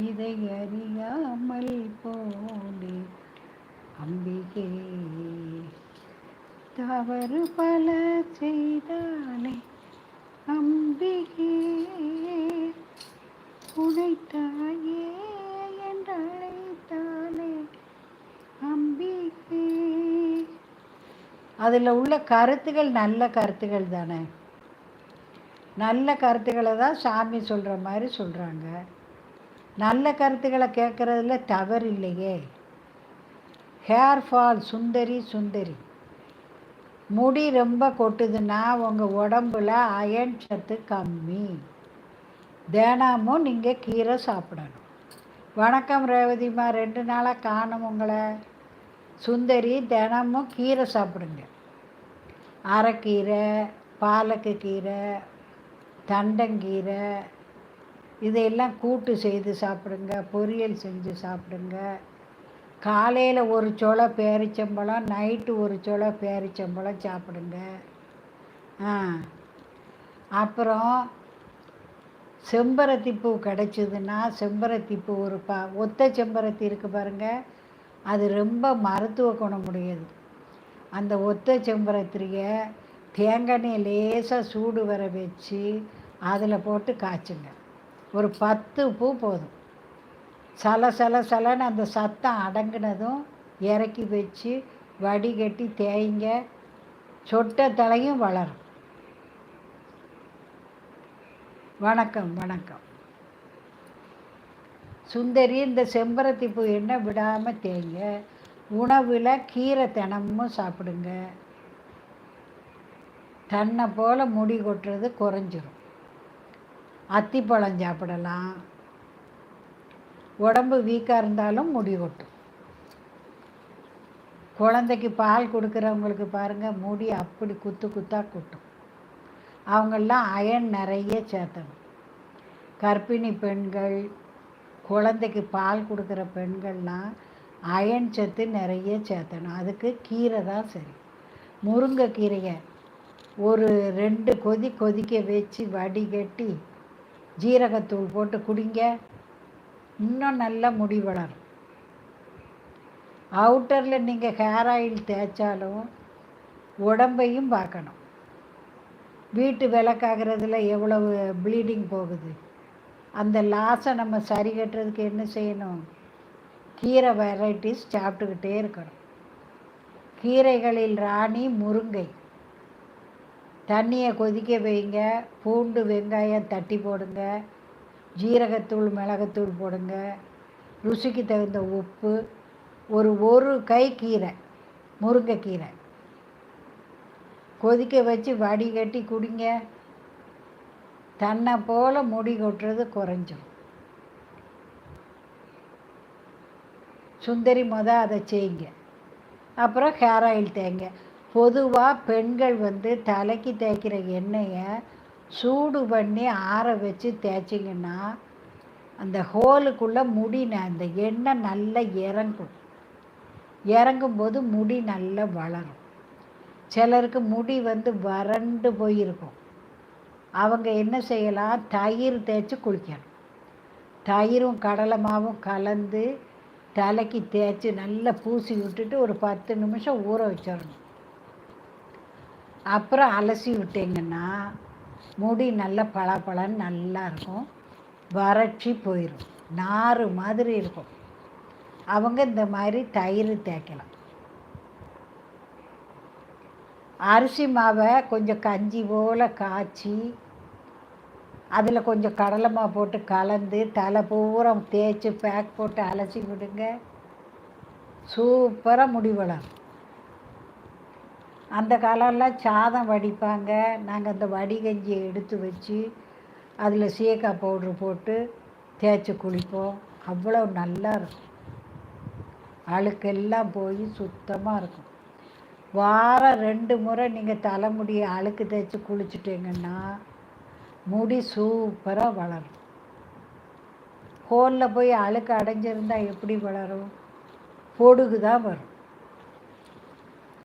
இதை அறியாமல் போனே அம்பிகே. தவறு பல செய்தானே அம்பிகே. உனைத்தாயே என்றழைத்தானே அம்பிகே. அதில் உள்ள கருத்துகள் நல்ல கருத்துகள் தானே? நல்ல கருத்துக்களை தான் சாமி சொல்கிற மாதிரி சொல்கிறாங்க நல்ல கருத்துக்களை கேட்குறதுல தவறு இல்லையே. ஹேர் ஃபால் சுந்தரி சுந்தரி. முடி ரொம்ப கொட்டுதுன்னா உங்கள் உடம்புல அயன் சத்து கம்மி. தினமும் நீங்கள் கீரை சாப்பிடணும். வணக்கம் ரேவதிமா ரெண்டு நாளாக காணும் உங்களை. சுந்தரி தினமும் கீரை சாப்பிடுங்க. அரைக்கீரை பாலக்கு கீரை தண்டங்கீரை இதையெல்லாம் கூட்டு செய்து சாப்பிடுங்க பொரியல் செஞ்சு சாப்பிடுங்க. காலையில் ஒரு சொலை பேரிச்சம்பழம் நைட்டு ஒரு சொலை பேரிச்சம்பழம் சாப்பிடுங்க. ஆ. அப்புறம் செம்பருத்தி பூ கிடச்சிதுன்னா செம்பருத்தி பூ ஒரு பா ஒத்த செம்பருத்தி இருக்குது பாருங்கள் அது ரொம்ப மருத்துவ குணமுடையது. அந்த ஒத்த செம்பருத்தியை தேங்காய் லேசாக சூடு வர வச்சு அதில் போட்டு காய்ச்சுங்க. ஒரு பத்து பூ போதும். சல சல சலன்னு அந்த சத்தம் அடங்கினதும் இறக்கி வச்சு வடிகட்டி தேய்ங்க சொட்ட தலையும் வளரும். வணக்கம் வணக்கம். சுந்தரி இந்த செம்பருத்தி பூ என்ன விடாமல் தேய்ங்க? உணவில் கீரை தினமும் சாப்பிடுங்க. தன்னை போல் முடி கொட்டுறது குறைஞ்சிரும். அத்திப்பழம் சாப்பிடலாம். உடம்பு வீக்காக இருந்தாலும் முடி கொட்டும். குழந்தைக்கு பால் கொடுக்குறவங்களுக்கு பாருங்கள் முடி அப்படி குத்து குத்தாக கொட்டும். அவங்கெல்லாம் அயன் நிறைய சேர்த்தணும். கர்ப்பிணி பெண்கள் குழந்தைக்கு பால் கொடுக்குற பெண்கள்லாம் அயன் சத்து நிறைய சேர்த்தணும். அதுக்கு கீரை தான் சரி. முருங்கைக்கீரையை ஒரு ரெண்டு கொதி கொதிக்க வச்சு வடிகட்டி ஜீரகத்தூள் போட்டு குடிங்க. இன்னும் நல்ல முடி வளரும். அவுட்டரில் நீங்கள் ஹேர் ஆயில் தேய்ச்சாலும் உடம்பையும் பார்க்கணும். வீட்டு விளக்காகிறதுல எவ்வளவு ப்ளீடிங் போகுது? அந்த லாஸை நம்ம சரி கட்டுறதுக்கு என்ன செய்யணும்? கீரை வெரைட்டிஸ் சாப்பிட்டுக்கிட்டே இருக்கணும். கீரைகளில் ராணி முருங்கை. தண்ணியை கொதிக்க வைங்க பூண்டு வெங்காயம் தட்டி போடுங்க ஜீரகத்தூள் மிளகுத்தூள் போடுங்க ருசிக்கு தகுந்த உப்பு ஒரு ஒரு கை கீரை முருங்கைக்கீரை. கொதிக்க வச்சு வடிகட்டி குடிங்க. தன்னை போல் முடி கொட்டுறது குறைஞ்சிரும். சுந்தரி மொதல் அதை செய்யுங்க. அப்புறம் ஹேர் ஆயில் தேங்க. பொதுவாக பெண்கள் வந்து தலைக்கு தேய்க்கிற எண்ணெயை சூடு பண்ணி ஆற வச்சு தேய்ச்சிங்கன்னா அந்த ஹோலுக்குள்ளே முடி அந்த எண்ணெய் நல்லா இறங்கும். இறங்கும்போது முடி நல்லா வளரும். சிலருக்கு முடி வந்து வறண்டு போயிருக்கும். அவங்க என்ன செய்யலாம்? தயிர் தேய்ச்சி குளிக்கணும். தயிரும் கடலை மாவும் கலந்து தலைக்கு தேய்ச்சி நல்லா பூசி விட்டுட்டு ஒரு பத்து நிமிஷம் ஊற வச்சிடணும். அப்புறம் அலசி விட்டிங்கன்னா முடி நல்ல பளபளன்னு நல்லா இருக்கும். வறட்சி போயிடும் நாறு மாதிரி இருக்கும். அவங்க இந்த மாதிரி தயிர் தேய்க்கலாம். அரிசி மாவை கொஞ்சம் கஞ்சி போல் காய்ச்சி அதில் கொஞ்சம் கடலை மாவு போட்டு கலந்து தலை பூரா தேய்ச்சி பேக் போட்டு அலசி விடுங்க. சூப்பராக முடி வளரும். அந்த காலம்லாம் சாதம் வடிப்பாங்க. நாங்கள் அந்த வடிகஞ்சியை எடுத்து வச்சு அதில் சீக்காய் பவுட்ரு போட்டு தேய்ச்சி குளிப்போம். அவ்வளோ நல்லா இருக்கும். அழுக்கெல்லாம் போய் சுத்தமாக இருக்கும். வாரம் ரெண்டு முறை நீங்கள் தலைமுடியை அழுக்கு தேய்ச்சி குளிச்சுட்டிங்கன்னா முடி சூப்பராக வளரும். ஹோலில் போய் அழுக்கு அடைஞ்சிருந்தால் எப்படி வளரும்? பொடுகு தான் வரும்.